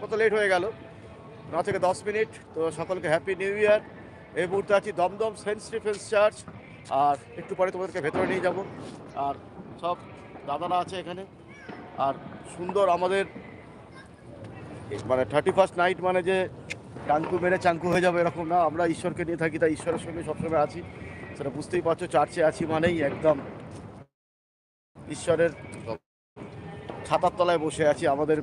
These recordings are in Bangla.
কত লেট হয়ে গেল? ন থেকে দশ মিনিট। তো সকলকে হ্যাপি নিউ ইয়ার এই মুহূর্তে আছি দমদম সেন্ট স্টিফেন্স চার্চ আর একটু পরে তোমাদেরকে ভেতরে নিয়ে যাব। আর সব দাদারা আছে এখানে। আর সুন্দর আমাদের মানে থার্টি ফার্স্ট নাইট মানে যে চাঙ্কু মেরে চাঙ্কু হয়ে যাবে এরকম না। আমরা ঈশ্বরকে নিয়ে থাকি, তাই ঈশ্বরের সঙ্গে সবসময় আছি। সেটা বুঝতেই পারছ চার্চে আছি মানেই একদম ঈশ্বরের ছাতার তলায় বসে আছি। আমাদের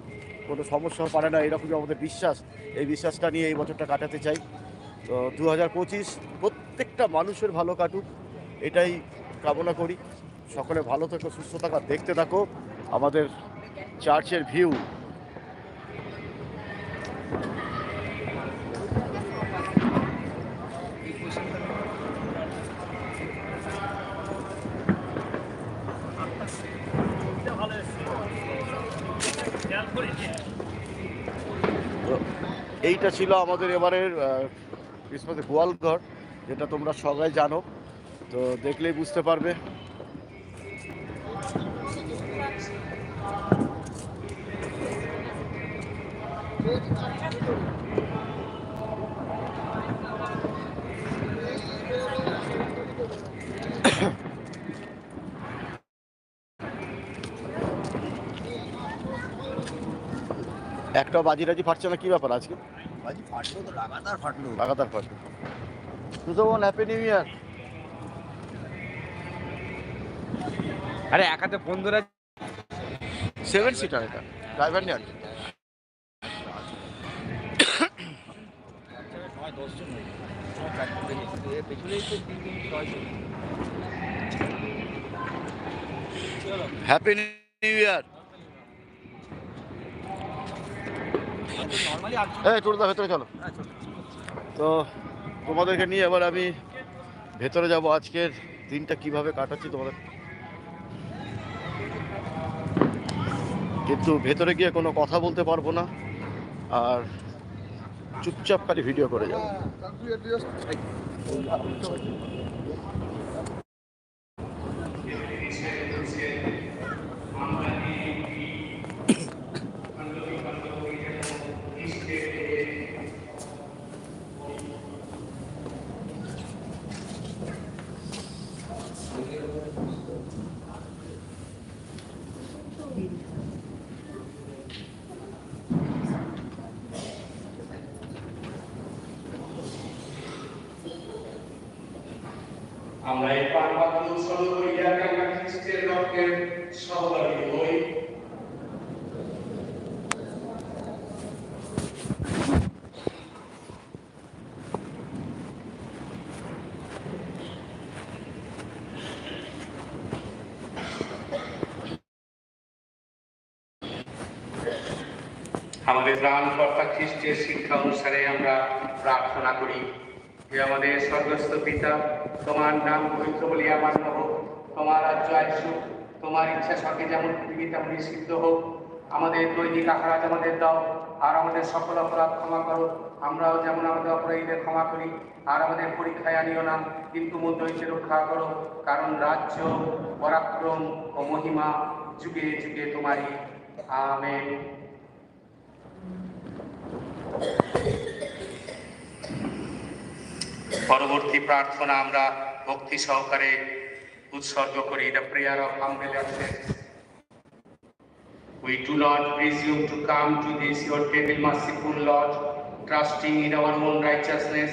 কোনো সমস্যা পারে না, এরকমই আমাদের বিশ্বাস। এই বিশ্বাসটা নিয়ে এই বছরটা কাটাতে চাই। তো দু হাজার পঁচিশ প্রত্যেকটা মানুষের ভালো কাটুক, এটাই কামনা করি। সকলে ভালো থাকো, সুস্থ থাকা দেখতে থাকো আমাদের চার্চের ভিউ তো এইটা ছিল আমাদের এবারের ক্রিসমাসের গোয়ালঘর যেটা তোমরা সবাই জানো। তো দেখলেই বুঝতে পারবে। একটা বাজিরাজি ফাটছে না, কি ব্যাপার আজকে? ফাটলো লাগাতার ফাটলো। লাগাতার ফাটবে সুতরাং হ্যাপি নিউ ইয়ার আরে এক হাতে ফোন ধরে সেভেন সিটার এটা। ড্রাইভার নিয়ে আছে হ্যাপি নিউ ইয়ার টোটোদা ভেতরে চলো। তো তোমাদেরকে নিয়ে এবার আমি ভেতরে যাব আজকের দিনটা কীভাবে কাটাচ্ছি তোমাদের। কিন্তু ভেতরে গিয়ে কোনো কথা বলতে পারব না, আর চুপচাপ খালি ভিডিও করে যাব। আমরা এই পানপাত্র উৎসর্গ করি যাতে আমরা খ্রিস্টের রক্তের সহভাগী হই। আমাদের প্রাণকর্তা খ্রিস্টের শিক্ষা অনুসারে আমরা প্রার্থনা করি। হে আমাদের স্বর্গস্থ পিতা, তোমার নাম পবিত্র বলিয়া মান্য হোক, তোমার রাজ্য আসুক তোমার ইচ্ছা স্বর্গে যেমন পৃথিবী তেমনই সিদ্ধ হোক। আমাদের দৈনিক আহার আজ আমাদের দাও, আর আমাদের সকল অপরাধ ক্ষমা করো। আমরাও যেমন আমাদের অপরাধীদের ক্ষমা করি, আর আমাদের পরীক্ষায় আনিও না, কিন্তু মধ্য হইতে রক্ষা করো, কারণ রাজ্য, পরাক্রম ও মহিমা যুগে যুগে তোমারই। আমেন। পরবর্তী প্রার্থনা আমরা ভক্তি সহকারে উৎসর্গ করি the prayer of humble We do not presume to come to this your table, merciful Lord, trusting in our own righteousness,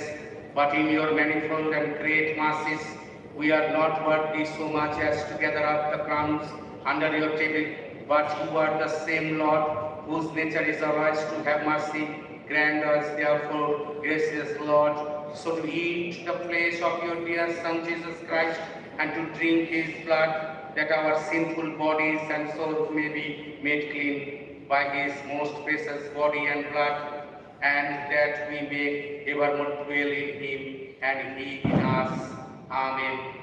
but in your manifold and great mercies. We are not worthy so much as to gather up the crumbs under your table, but you are the same Lord, whose nature is ours to have mercy. Grant us, therefore, gracious Lord, so to eat the flesh of your dear Son Jesus Christ and to drink his blood, that our sinful bodies and souls may be made clean by his most precious body and blood, and that we may evermore dwell in him and he in us. Amen.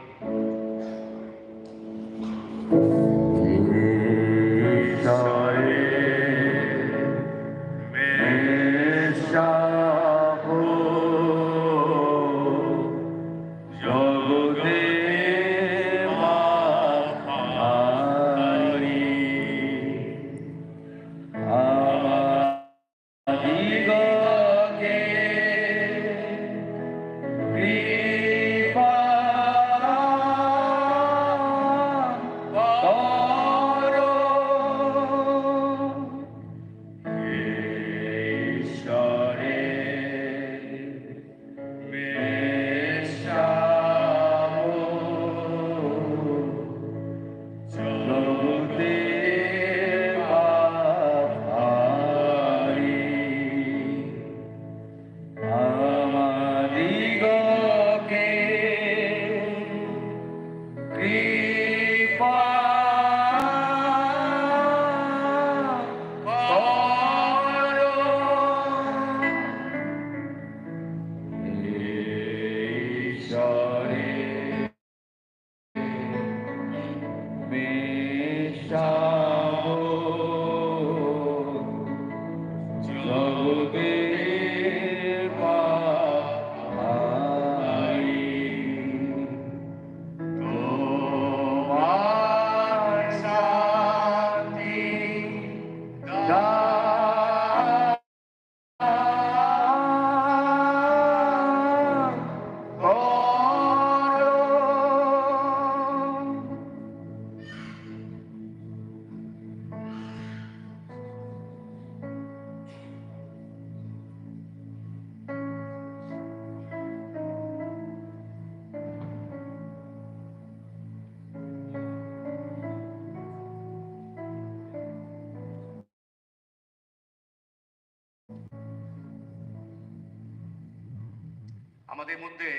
আমাদের মধ্যে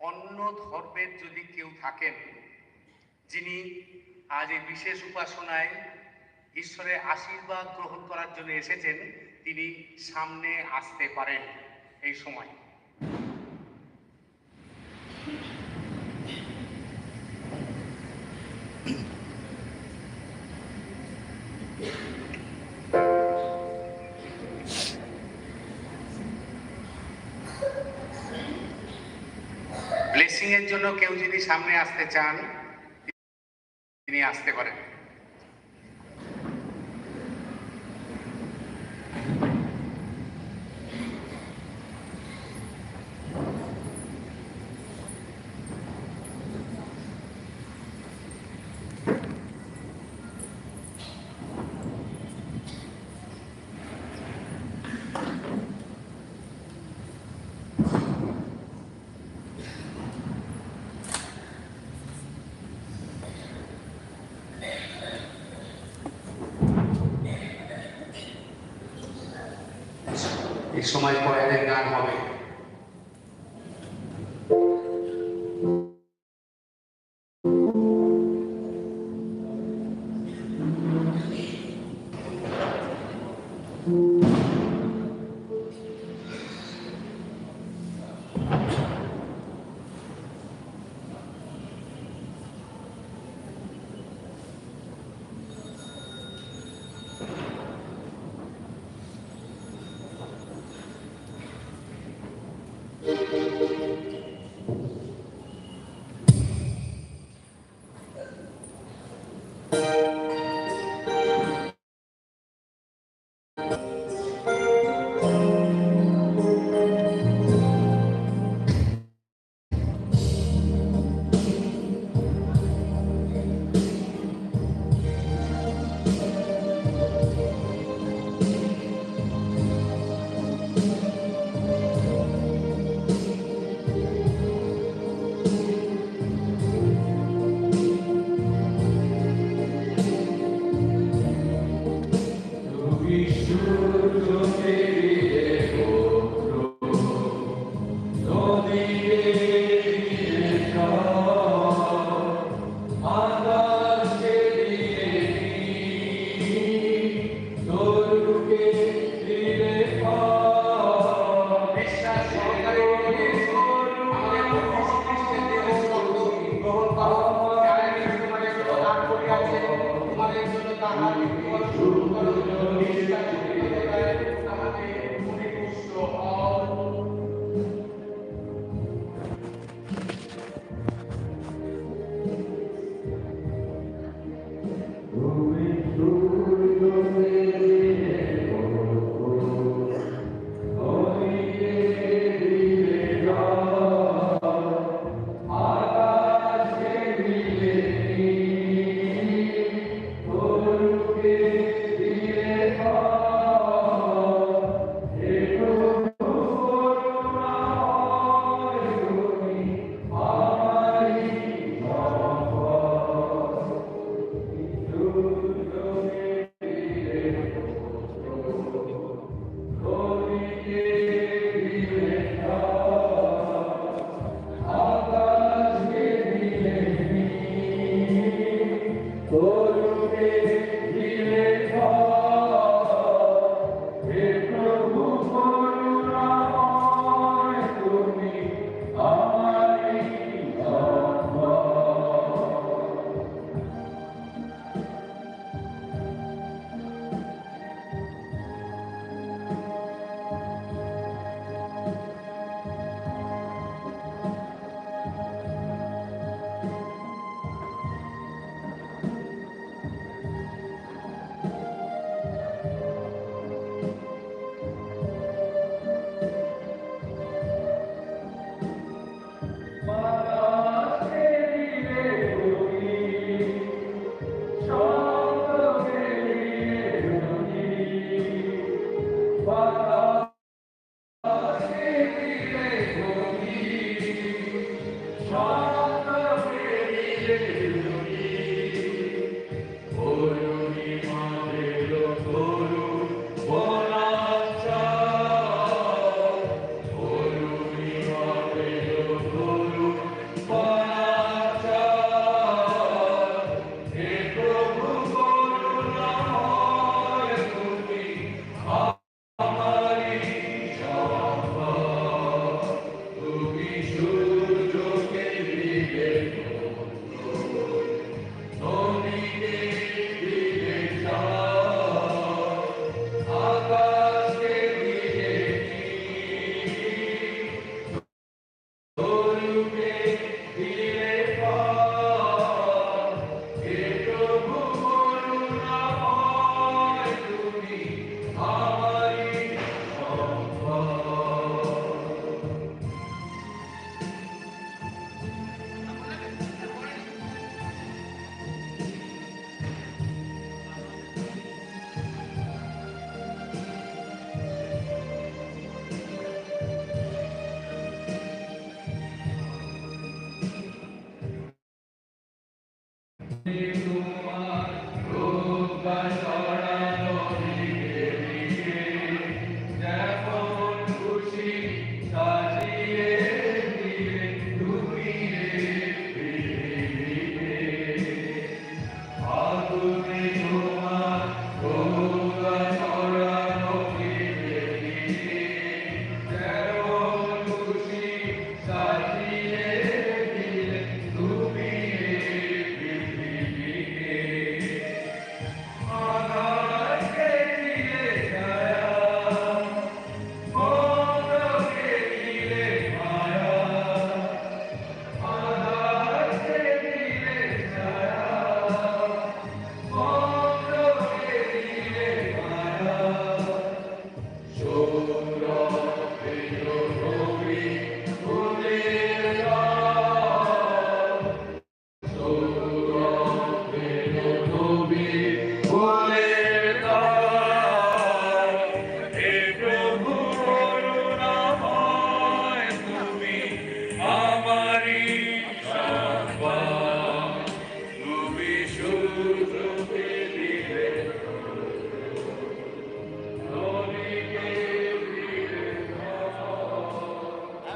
অন্য ধর্মের যদি কেউ থাকেন, যিনি আজ এই বিশেষ উপাসনায় ঈশ্বরের আশীর্বাদ গ্রহণ করার জন্য এসেছেন, তিনি সামনে আসতে পারেন এই সময়। এর জন্য কেউ যদি সামনে আসতে চান তিনি আসতে পারেন এই সময় পরে গান হবে। Oh.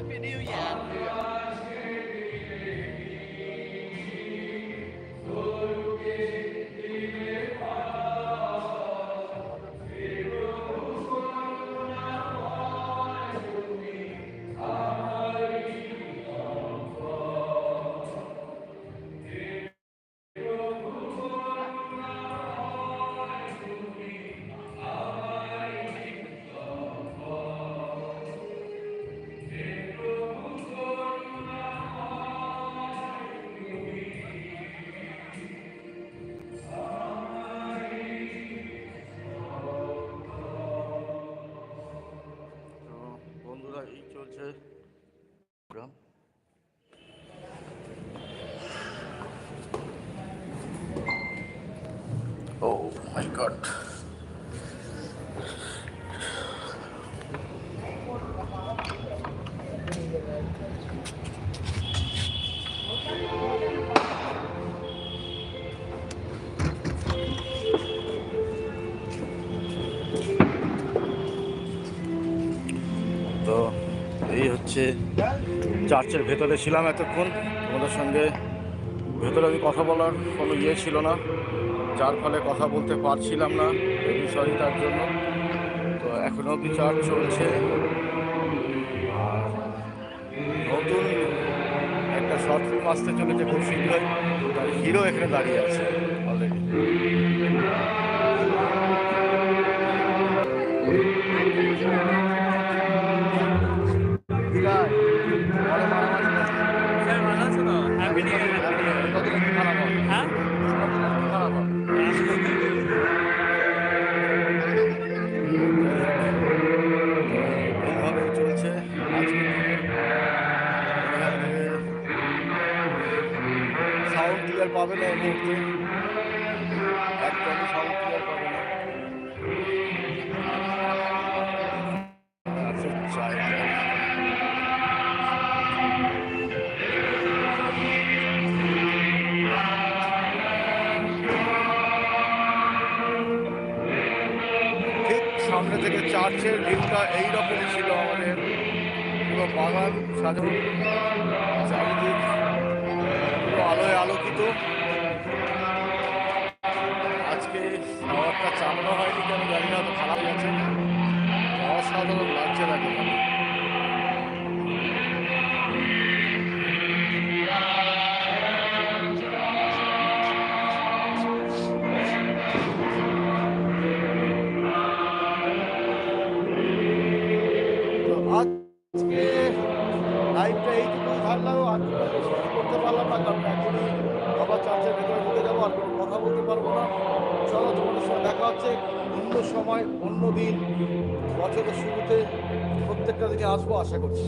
Happy New Year. Oh তো এই হচ্ছে চার্চের ভেতরে ছিলাম এতক্ষণ। তোমাদের সঙ্গে ভেতরে আমি কথা বলার কোনো ইয়ে ছিল না। যার ফলে কথা বলতে পারছিলাম না এই বিষয়ে তার জন্য। তো এখনও বিচার চলছে। নতুন একটা শর্ট ফিল্ম আসতে চলেছে খুব শীঘ্রই। তার হিরো এখানে দাঁড়িয়ে আছে অলরেডি সামনে থেকে চার্চের ভিউটা এইরকমই ছিল আমাদের। পুরো বাগান সাজানো। চারিদিক পুরো আলোয় আলোকিত। আজকে খাবারটা চালানো হয়নি কেন জানি না, তো খারাপ লাগছে। অসাধারণ লাগছে দেখো আজকে লাইভটা এইটুকু থাকলাম আর বেশি করতে পারলাম না, কারণ আবার চার্চের ভেতরে ঢুকে যাব কথা বলতে পারব না। চলো তোমাদের দেখা হচ্ছে। অন্য সময়, অন্য দিন। বছরের শুরুতে প্রত্যেকটা দিকে আসব আশা করছি।